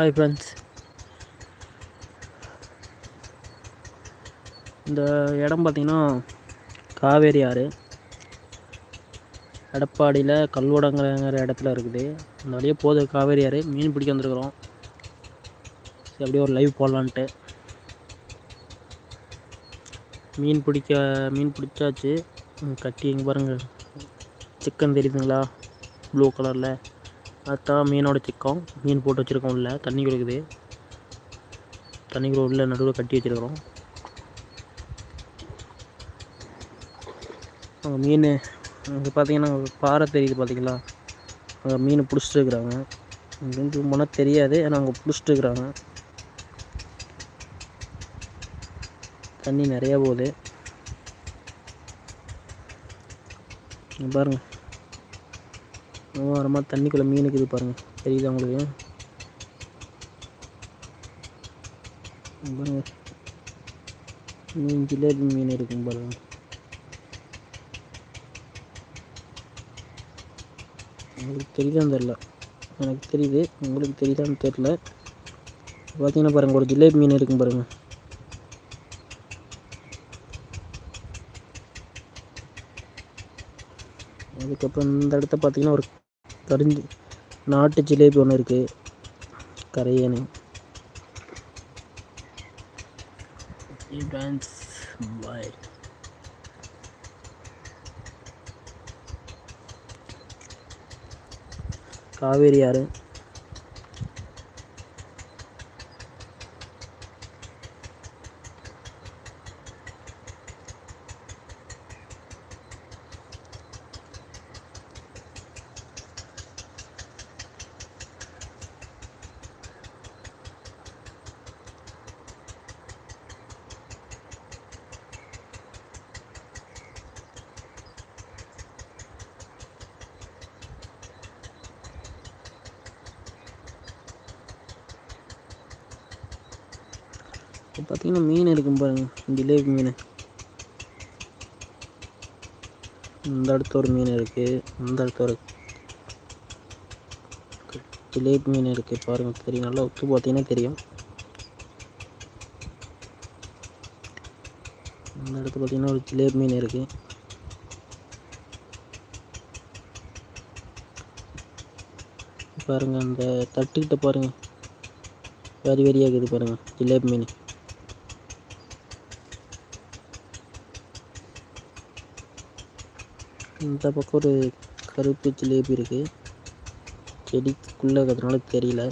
Hi friends இந்த இடம் பார்த்திங்கன்னா காவேரி ஆறு. எடப்பாடியில் கல்வடங்கிற இடத்துல இருக்குது. அந்த வழியே போகுது காவேரி ஆறு. மீன் பிடிக்க வந்துருக்குறோம். சரி அப்படியே ஒரு லைவ் போடலான்ட்டு. மீன் பிடிக்க மீன் பிடிச்சாச்சு. கட்டி எங்கே பாருங்கள் சிக்கன் தெரியுதுங்களா? ப்ளூ கலரில். பார்த்தா மீனோட சிக்கம். மீன் போட்டு வச்சுருக்கோம் உள்ள. தண்ணி கொடுக்குது. தண்ணிக்குள்ள உள்ள நடுவில் கட்டி வச்சுருக்கிறோம். அங்கே மீன் அங்கே பார்த்தீங்கன்னா பாறை தெரியுது பார்த்தீங்களா அங்கே மீன் பிடிச்சிட்டு இருக்கிறாங்க. இங்கேருந்து போனால் தெரியாது ஆனால் அங்கே பிடிச்சிட்டு இருக்கிறாங்க. தண்ணி நிறையா போகுது. பாருங்கள் ஓரமாக தண்ணிக்குள்ளே மீன் இருக்குது பாருங்கள் தெரியுதா உங்களுக்கு? பாருங்கள் மீன் ஜிலேபி மீன் இருக்கும் பாருங்கள் உங்களுக்கு தெரியுதான்னு தெரில எனக்கு தெரியுது. உங்களுக்கு தெரியுதான்னு தெரில பார்த்தீங்கன்னா பாருங்கள் ஒரு ஜிலேபி மீன் இருக்கும் பாருங்கள் அதுக்கப்புறம் இந்த இடத்த பார்த்தீங்கன்னா ஒரு கரிஞ்சி நாட்டு ஜிலேபி ஒன்று இருக்குது கரையேனு. பாய் காவேரி ஆறு. இப்போ பார்த்தீங்கன்னா மீன் இருக்கும் பாருங்க. ஜிலேபி மீன். இந்த அடுத்த ஒரு மீன் இருக்குது இந்த அடுத்த ஒரு ஜிலேபி மீன் இருக்குது பாருங்க. தெரியும். நல்லா உத்து பார்த்தீங்கன்னா தெரியும். இந்த இடத்துல பார்த்தீங்கன்னா ஒரு ஜிலேபி மீன் இருக்குது பாருங்க. அந்த தட்டுக்கிட்ட பாருங்க. வரி வரியாக இருக்குது பாருங்க. ஜிலேபி மீன். இந்த பக்கம் ஒரு கருப்பு ஜிலேபி இருக்குது செடிக்குள்ளே இருக்கிறதுனால தெரியல.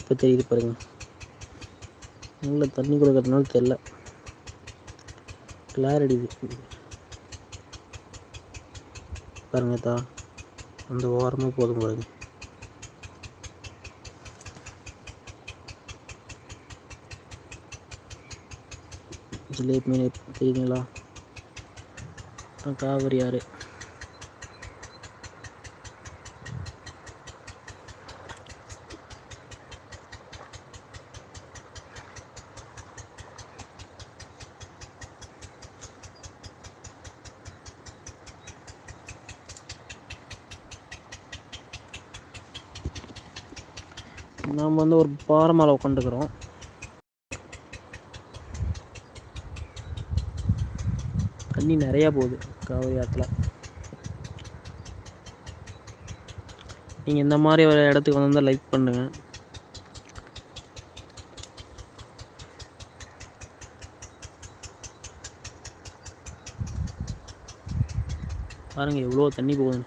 இப்போ தெரியுது பாருங்க. உள்ள தண்ணி கொடுக்கறதுனால தெரில கிளாரிட்டி பாருங்க தா அந்த ஓரமாக போதும் பாருங்க. ஜிலேபி மீன் தெரியுதுங்களா? அப்புறம் காவிரி ஆறு. நம்ம வந்து ஒரு பாறை மேலே உட்காந்துக்கிறோம் தண்ணி நிறையா போகுது காவிரி ஆற்றுல நீங்கள் இந்த மாதிரி ஒரு இடத்துக்கு வந்தால் லைக் பண்ணுங்கள் பாருங்க எவ்வளோ தண்ணி போகுது.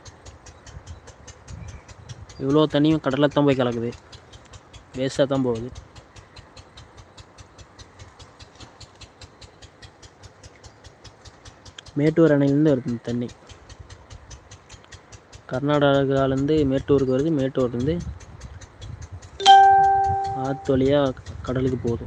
எவ்வளோ தண்ணியும் கடலில் தான் போய் கலக்குது. வேஸ்ட்டாக தான் போகுது. மேட்டூர் அணையிலேருந்து வருது தண்ணி. கர்நாடகாவிலேருந்து மேட்டூருக்கு வருது மேட்டூர்லேருந்து ஆற்று வழியாக கடலுக்கு போகுது.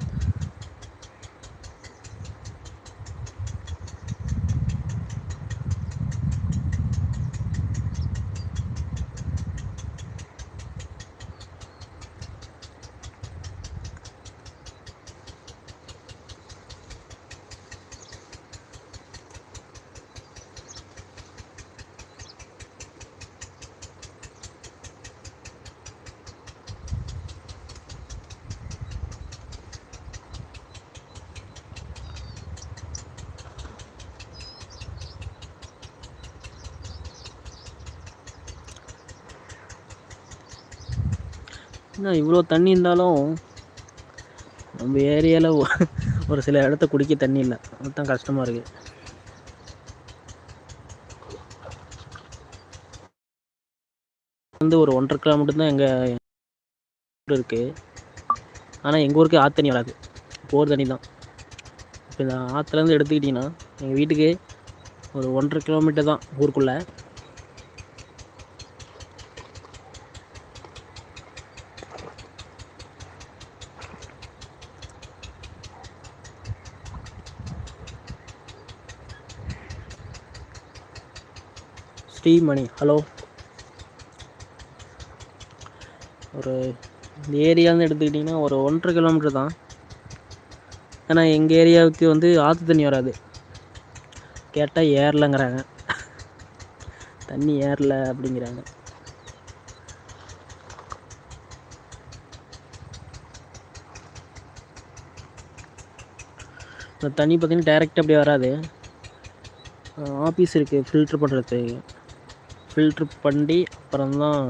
என்ன இவ்வளோ தண்ணி இருந்தாலும் நம்ம ஏரியாவில் ஒரு சில இடத்த குடிக்க தண்ணி இல்லை. அதுதான் கஷ்டமாக இருக்குது வந்து ஒரு ஒன்றரை கிலோமீட்டர் தான் எங்கள் இருக்குது ஆனால் எங்கள் ஊருக்கு ஆற்று தண்ணி வராது. போர் தண்ணி தான். இப்போ இந்த ஆற்றுலேருந்து எடுத்துக்கிட்டிங்கன்னா எங்கள் வீட்டுக்கு ஒரு ஒன்றரை கிலோமீட்டர் தான் ஊருக்குள்ளே. ஸ்ரீமணி ஹலோ ஒரு இந்த ஏரியான்னு எடுத்துக்கிட்டிங்கன்னா ஒரு ஒன்றரை கிலோமீட்டர் தான். ஏன்னா எங்கள் ஏரியாவுக்கு வந்து ஆற்று தண்ணி வராது. கேட்டால் ஏறலைங்கிறாங்க. தண்ணி ஏறல அப்படிங்கிறாங்க. இந்த தண்ணி பார்த்திங்கன்னா டைரெக்டாக அப்படியே வராது. ஆஃபீஸ் இருக்குது ஃபில்ட்ரு பண்ணுறதுக்கு ஃபில்ட்ரு பண்ணி அப்புறம் தான்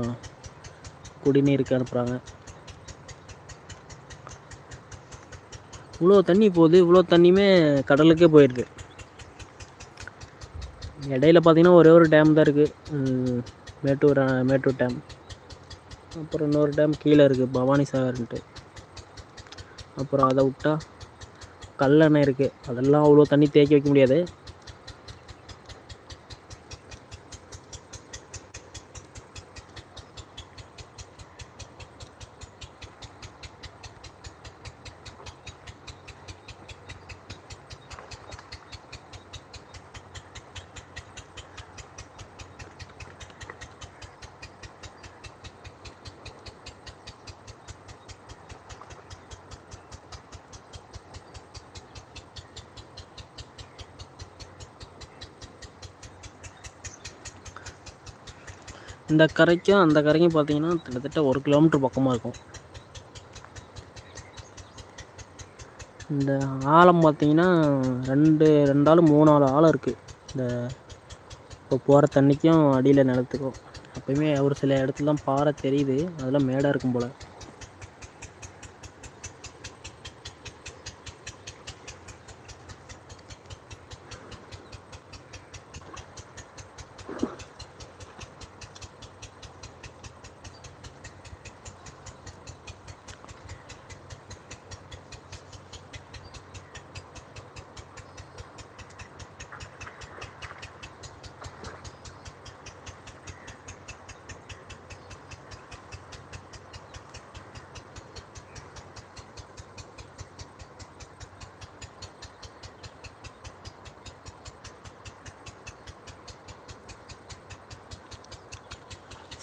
குடிநீருக்கு அனுப்புகிறாங்க இவ்வளோ தண்ணி போகுது இவ்வளோ தண்ணியுமே கடலுக்கே போயிடுது இடையில பார்த்தீங்கன்னா ஒரே ஒரு டேம் தான் இருக்குது மேட்டூர் மேட்டூர் டேம் அப்புறம் இன்னொரு டேம் கீழே இருக்குது பவானி சாகர்ன்ட்டு. அப்புறம் அதை விட்டால் கல்லணை இருக்குது அதெல்லாம் அவ்வளோ தண்ணி தேக்கி வைக்க முடியாது. இந்த கரைக்கும் அந்த கரைக்கும் பார்த்தீங்கன்னா கிட்டத்தட்ட ஒரு கிலோமீட்டர் பக்கமாக இருக்கும். இந்த ஆழம் பார்த்தீங்கன்னா ரெண்டு ரெண்டு மூணு ஆள் ஆழம் இருக்குது இந்த இப்போ போகிற தண்ணிக்கும் அடியில் நிலத்துக்கும். அப்பயுமே ஒரு சில இடத்துலலாம் பாறை தெரியுது. அதெல்லாம் மேடாக இருக்கும் போல்.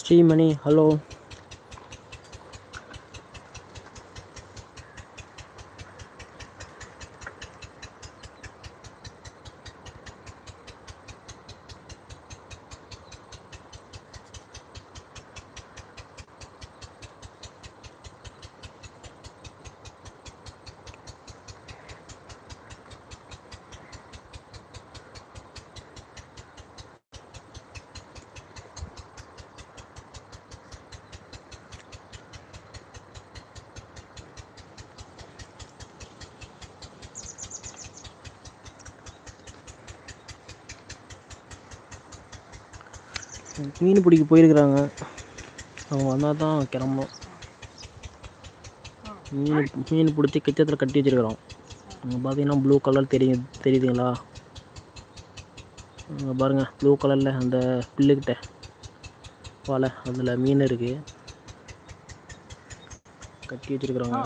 ஸ்ரீமணி ஹலோ மீன் பிடிக்க போயிருக்கிறாங்க. அவங்க வந்தால் தான் கிளம்பணும். மீன் மீன் பிடிச்சி கிச்சத்தில் கட்டி வச்சிருக்கிறோம். அங்கே பார்த்தீங்கன்னா ப்ளூ கலர் தெரியும் தெரியுதுங்களா? அங்கே பாருங்கள் ப்ளூ கலரில் அந்த பில்லுக்கிட்ட வலை அதில் மீன் இருக்குது கட்டி வச்சுருக்குறாங்க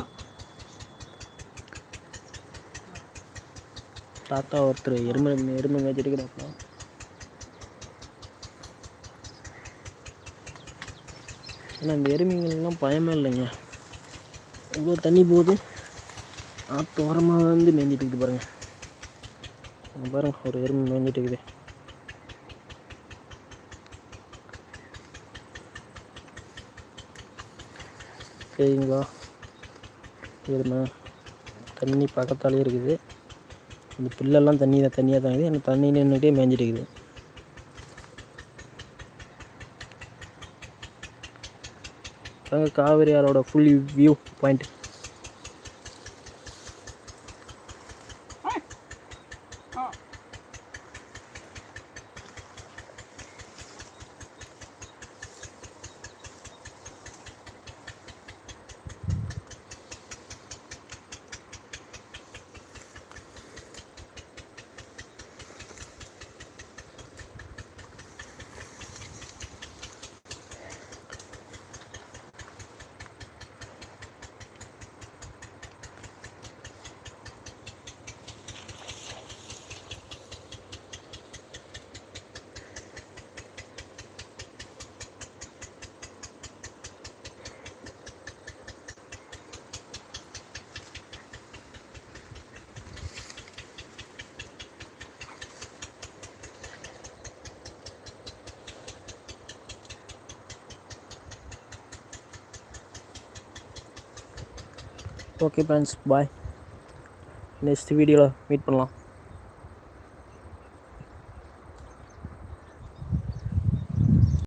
தாத்தா ஒருத்தர் எருமை எருமை மேய்ச்சிருக்கிறாப்பா ஆனால் இந்த எருமைங்கள்லாம் பயமே இல்லைங்க. இவ்வளோ தண்ணி போகுது. ஆற்று ஓரமாக வந்து மேய்ஞ்சிட்டு இருக்குது பாருங்கள் பாருங்கள் பாருங்க ஒரு எருமை மேய்ஞ்சிட்டு இருக்குது. சரிங்களா? எருமை தண்ணி பக்கத்தாலே இருக்குது. இந்த புல்லெல்லாம் தண்ணி தண்ணியாக தான் இருக்குது. எனக்கு தண்ணி நின்றுட்டே மேய்ஞ்சிட்டு இருக்குது. காவேரி ஆரோட full view point okay friends bye next வீடியோவில் மீட் பண்ணலாம்